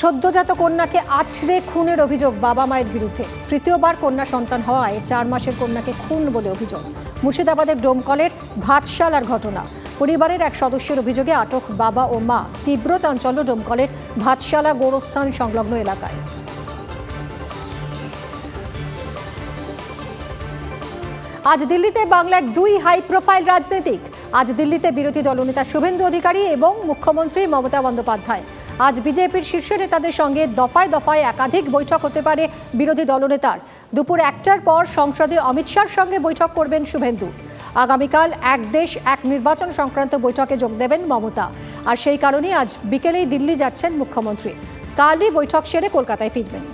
সদ্যজাত কন্যাকে আছড়ে খুনের অভিযোগ বাবা মায়ের বিরুদ্ধে। তৃতীয়বার কন্যা সন্তান হওয়ায় চার মাসের কন্যাকে খুন বলে অভিযোগ। মুর্শিদাবাদের ডোমকলের ভাতশালার ঘটনা। পরিবারের এক সদস্যের অভিযোগে আটক বাবা ও মা তীব্র চাঞ্চল্য ডোমকলের ভাতশালা গোরস্থান সংলগ্ন এলাকায়। আজ দিল্লিতে বাংলার দুই হাই প্রোফাইল রাজনীতিক। আজ দিল্লিতে বিরোধী দলনেতা শুভেন্দু অধিকারী এবং মুখ্যমন্ত্রী মমতা বন্দ্যোপাধ্যায়। আজ বিজেপির শীর্ষ নেতাদের সঙ্গে দফায় দফায় একাধিক বৈঠক হতে পারে বিরোধী দলনেতার। দুপুর একটার পর সংসদে অমিত শাহর সঙ্গে বৈঠক করবেন শুভেন্দু। আগামীকাল এক দেশ, এক নির্বাচন সংক্রান্ত বৈঠকে যোগ দেবেন মমতা। আর সেই কারণেই আজ বিকেলেই দিল্লি যাচ্ছেন মুখ্যমন্ত্রী। কালই বৈঠক সেরে কলকাতায় ফিরবেন।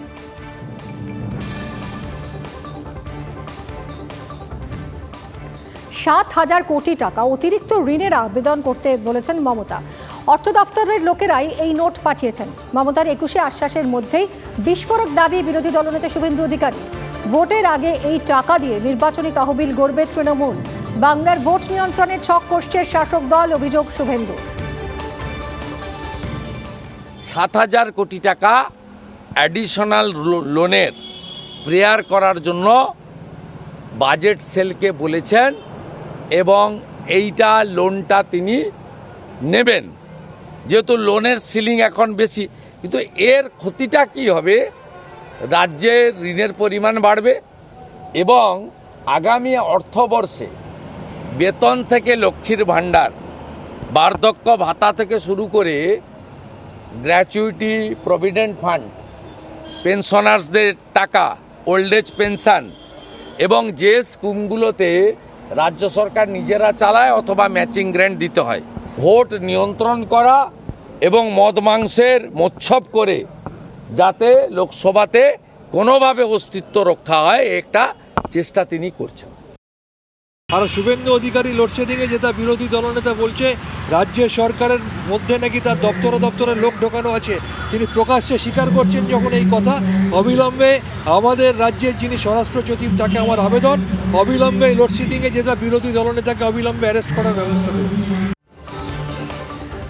সাত হাজার কোটি টাকা অতিরিক্ত ঋণের আবেদন করতে বলেছেন মমতা। অর্থ দফতরের লোকেরাই এই নোট পাঠিয়েছেন। মমতার একুশে আশ্বাসের মধ্যেই বিস্ফোরক দাবি বিরোধী দলনেতা শুভেন্দু অধিকারী। ভোটের আগে এই টাকা দিয়ে নির্বাচনী তহবিল গড়বে তৃণমূল। বাংলার ভোট নিয়ন্ত্রণের ছক কষছে শাসক দল, অভিযোগ শুভেন্দু। সাত হাজার কোটি টাকা অ্যাডিশনাল লোনের প্রেয়ার করার জন্য বাজেট সেলকে বলেছেন এবং এইটা লোনটা তিনি নেবেন। যেহেতু লোনের সিলিং এখন বেশি, কিন্তু এর ক্ষতিটা কি হবে? রাজ্যের ঋণের পরিমাণ বাড়বে এবং আগামী অর্থবর্ষে বেতন থেকে লক্ষ্মীর ভাণ্ডার, বার্ধক্য ভাতা থেকে শুরু করে গ্র্যাচুইটি প্রভিডেন্ট ফান্ড পেনশনার্সদের টাকা ওল্ড এজ পেনশন এবং যে স্কিমগুলোতে রাজ্য সরকার নিজেরা চালায় অথবা ম্যাচিং গ্র্যান্ট দিতে হয়। ভোট নিয়ন্ত্রণ করা এবং মদ মাংসের মোচ্ছব করে যাতে লোকসভাতে কোনোভাবে অস্তিত্ব রক্ষা হয় একটা চেষ্টা তিনি করছেন। আর শুভেন্দু অধিকারী লোডশেডিংয়ে যেটা বিরোধী দলনেতা বলছে রাজ্যের সরকারের মধ্যে নাকি তার দপ্তরে দপ্তরে লোক ঢোকানো আছে। তিনি প্রকাশ্যে স্বীকার করছেন যখন এই কথা। অবিলম্বে আমাদের রাজ্যের যিনি স্বরাষ্ট্র সচিব, তাকে আমার আবেদন। অবিলম্বে লোডশেডিংয়ে যেটা বিরোধী দলনেতাকে অবিলম্বে অ্যারেস্ট করার ব্যবস্থা করুন।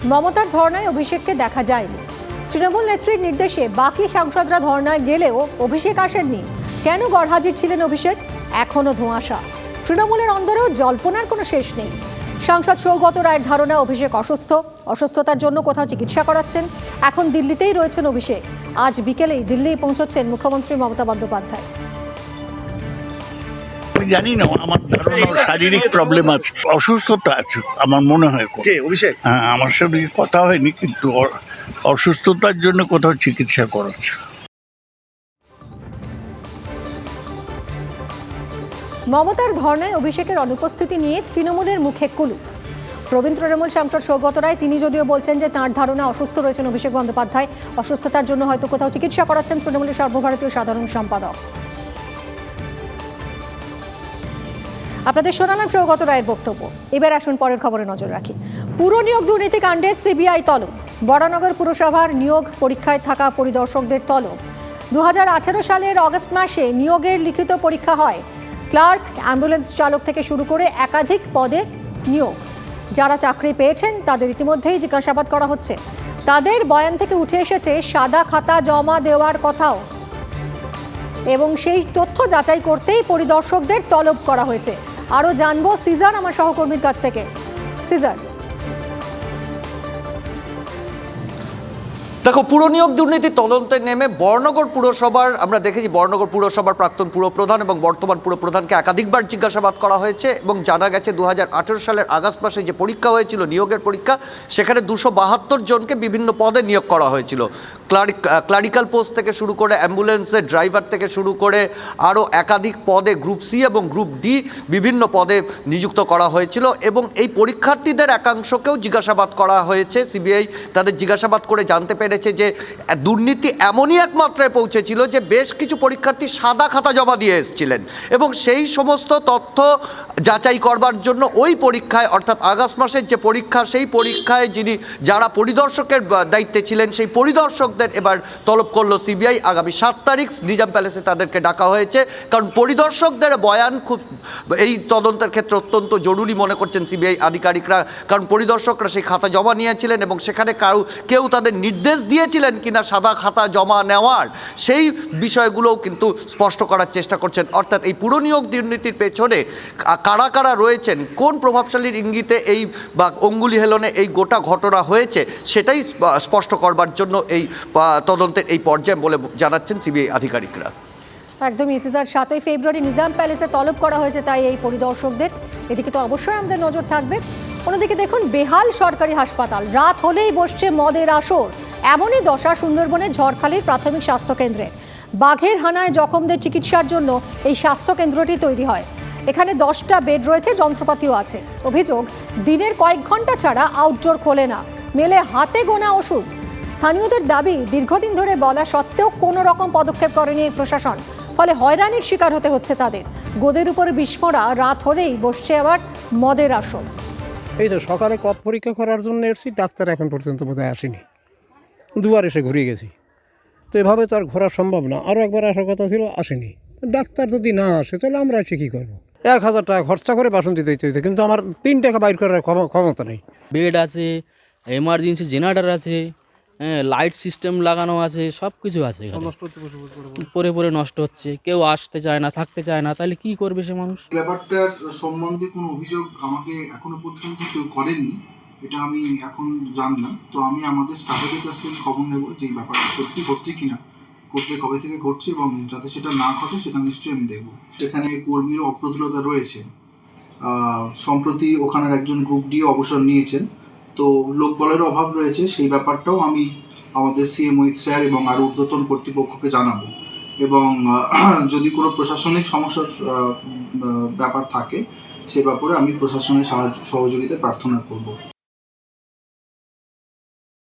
মমতার ধর্নায় অভিষেককে দেখা যায়নি। তৃণমূল নেত্রীর নির্দেশে বাকি সাংসদরা ধর্নায় গেলেও অভিষেক আসেননি। কেন গড়হাজির ছিলেন অভিষেক? এখনও ধোঁয়াশা। তৃণমূলের অন্দরেও জল্পনার কোনো শেষ নেই। সাংসদ সৌগত রায়ের ধারণা, অভিষেক অসুস্থ। অসুস্থতার জন্য কোথাও চিকিৎসা করাচ্ছেন। এখন দিল্লিতেই রয়েছেন অভিষেক। আজ বিকেলেই দিল্লি পৌঁছচ্ছেন মুখ্যমন্ত্রী মমতা বন্দ্যোপাধ্যায়। আমি জানি না আমার ধারণা শারীরিক প্রবলেম আছে। অসুস্থতা আছে আমার মনে হয় কে অভিষেক? হ্যাঁ আমার সাথে কথা হয়নি কিন্তু অসুস্থতার জন্য কোথাও চিকিৎসা করাচ্ছে। মমতার ধর্নায় অভিষেকের অনুপস্থিতি নিয়ে তৃণমূলের মুখে কুলুপ রবীন্দ্র তৃণমূল সাংসদ সৌগত রায় তিনি যদিও বলছেন যে তাঁর ধারণা অসুস্থ রয়েছেন অভিষেক বন্দ্যোপাধ্যায় অসুস্থতার জন্য হয়তো কোথাও চিকিৎসা করাচ্ছেন তৃণমূলের সর্বভারতীয় সাধারণ সম্পাদক। আপনাদের শোনালাম সৌগত রায়ের বক্তব্য। এবার আসুন পরের খবরে নজর রাখি। পুর নিয়োগ দুর্নীতি কাণ্ডে সিবিআই তলব। বরানগর পুরসভার নিয়োগ পরীক্ষায় থাকা পরিদর্শকদের তলব। দু হাজার আঠারো সালের অগস্ট মাসে নিয়োগের লিখিত পরীক্ষা হয়। ক্লার্ক, অ্যাম্বুলেন্স চালক থেকে শুরু করে একাধিক পদে নিয়োগ। যারা চাকরি পেয়েছেন, তাদের ইতিমধ্যেই জিজ্ঞাসাবাদ করা হচ্ছে। তাদের বয়ান থেকে উঠে এসেছে, সাদা খাতা জমা দেওয়ার কথাও। এবং সেই তথ্য যাচাই করতেই পরিদর্শকদের তলব করা হয়েছে। আরও জানব সিজার আমার সহকর্মীর কাছ থেকে। সিজার। দেখো পুরনিয়োগ দুর্নীতি তদন্তে নেমে বর্ণগর পুরসভার, আমরা দেখেছি বর্ণগর পুরসভার প্রাক্তন পুরপ্রধান এবং বর্তমান পুরপ্রধানকে একাধিকবার জিজ্ঞাসাবাদ করা হয়েছে এবং জানা গেছে দু হাজার আঠেরো সালের আগস্ট মাসে যে পরীক্ষা হয়েছিল, নিয়োগের পরীক্ষা, সেখানে দুশো বাহাত্তর জনকে বিভিন্ন পদে নিয়োগ করা হয়েছিল। ক্লারিক ক্লারিক্যাল পোস্ট থেকে শুরু করে অ্যাম্বুলেন্সের ড্রাইভার থেকে শুরু করে আরও একাধিক পদে গ্রুপ সি এবং গ্রুপ ডি বিভিন্ন পদে নিযুক্ত করা হয়েছিল এবং এই পরীক্ষার্থীদের একাংশকেও জিজ্ঞাসাবাদ করা হয়েছে। সিবিআই তাদের জিজ্ঞাসাবাদ করে জানতে পেরেছে যে দুর্নীতি এমনই এক মাত্রায় পৌঁছেছিল যে বেশ কিছু পরীক্ষার্থী সাদা খাতা জমা দিয়ে এসেছিলেন। এবং সেই সমস্ত তথ্য যাচাই করবার জন্য ওই পরীক্ষায়, অর্থাৎ আগস্ট মাসের যে পরীক্ষা, সেই পরীক্ষায় যিনি, যারা পরিদর্শকের দায়িত্বে ছিলেন, সেই পরিদর্শকদের এবার তলব করল সিবিআই। আগামী সাত তারিখ নিজাম প্যালেসে তাদেরকে ডাকা হয়েছে। কারণ পরিদর্শকদের বয়ান খুব, এই তদন্তের ক্ষেত্রে অত্যন্ত জরুরি মনে করছেন সিবিআই আধিকারিকরা। কারণ পরিদর্শকরা সেই খাতা জমা নিয়েছিলেন এবং সেখানে কারও, কেউ তাদের নির্দেশ দিয়েছিলেন কিনা সাদা খাতা জমা নেওয়ার, সেই বিষয়গুলোও কিন্তু স্পষ্ট করার চেষ্টা করছেন। অর্থাৎ এই পুরো নিয়োগ দুর্নীতির পেছনে কারা কারা রয়েছেন, কোন প্রভাবশালীর ইঙ্গিতে এই বা অঙ্গুলি হেলনে এই গোটা ঘটনা হয়েছে, সেটাই স্পষ্ট করবার জন্য এই তদন্তের এই পর্যায়ে বলে জানাচ্ছেন সিবিআই আধিকারিকরা। একদমই সিজার সাতই ফেব্রুয়ারি নিজাম প্যালেসে তলব করা হয়েছে তাই এই পরিদর্শকদের। এদিকে তো অবশ্যই আমাদের নজর থাকবে। অন্যদিকে দেখুন, বেহাল সরকারি হাসপাতাল। রাত হলেই বসছে মদের আসর। এমনই দশা সুন্দরবনের ঝড়খালির প্রাথমিক স্বাস্থ্য কেন্দ্রে বাঘের হানায় জখমদের চিকিৎসার জন্য এই স্বাস্থ্য কেন্দ্রটি তৈরি হয়। এখানে দশটা বেড রয়েছে, যন্ত্রপাতিও আছে। অভিযোগ, দিনের কয়েক ঘণ্টা ছাড়া আউটডোর খোলে না। মেলে হাতে গোনা ওষুধ। স্থানীয়দের দাবি, দীর্ঘদিন ধরে বলা সত্ত্বেও কোনো রকম পদক্ষেপ করেনি এই প্রশাসন। ফলে হয়রানির শিকার হতে হচ্ছে তাদের। গোদের উপরে বিস্ফোরা, রাত হলেই বসছে আবার মদের আসর। এই তো সকালে কত পরীক্ষা করার জন্য এসেছি, ডাক্তার এখন পর্যন্ত বোধহয় আসেনি। দুবার এসে ঘুরিয়ে গেছি। তো এভাবে তো আর ঘোরা সম্ভব না। আরও একবার আসার কথা ছিল, আসেনি। ডাক্তার যদি না আসে, তাহলে আমরা এসে কী করব? এক হাজার টাকা খরচা করে বাসন দিতে হইতে কিন্তু আমার তিন টাকা বাইর করার ক্ষম- ক্ষমতা নেই। বেড আছে এমার্জেন্সি জেনারেটার আছে। লাইট সিস্টেম লাগানো আছে সব কিছু আছে এখানে। পরে পরে নষ্ট হচ্ছে কেউ আসতে চায় না থাকতে চায় না তাহলে কি করবে সে মানুষ? ব্যাপারটার সম্বন্ধে কোনো অভিযোগ আমাকে এখনও পর্যন্ত কেউ করেননি এটা আমি এখন জানলাম। তো আমি আমাদের স্টাফের কাছ থেকে খবর নেব যে এই ব্যাপারটা সত্যি ঘটছে কিনা ঘটলে কবে থেকে ঘটছে এবং যাতে সেটা না ঘটে সেটা নিশ্চয়ই আমি দেখব। সেখানে কর্মীর অপ্রতুলতা রয়েছে। সম্প্রতি ওখানের একজন গ্রুপ ডি অবসর নিয়েছেন। তো লোকবলের অভাব রয়েছে, সেই ব্যাপারটাও আমি আমাদের সিএম স্যার এবং আরও ঊর্ধ্বতন কর্তৃপক্ষকে জানাব। এবং যদি কোনো প্রশাসনিক সমস্যার ব্যাপার থাকে, সে ব্যাপারে আমি প্রশাসনের সাহায্য সহযোগিতা প্রার্থনা করব।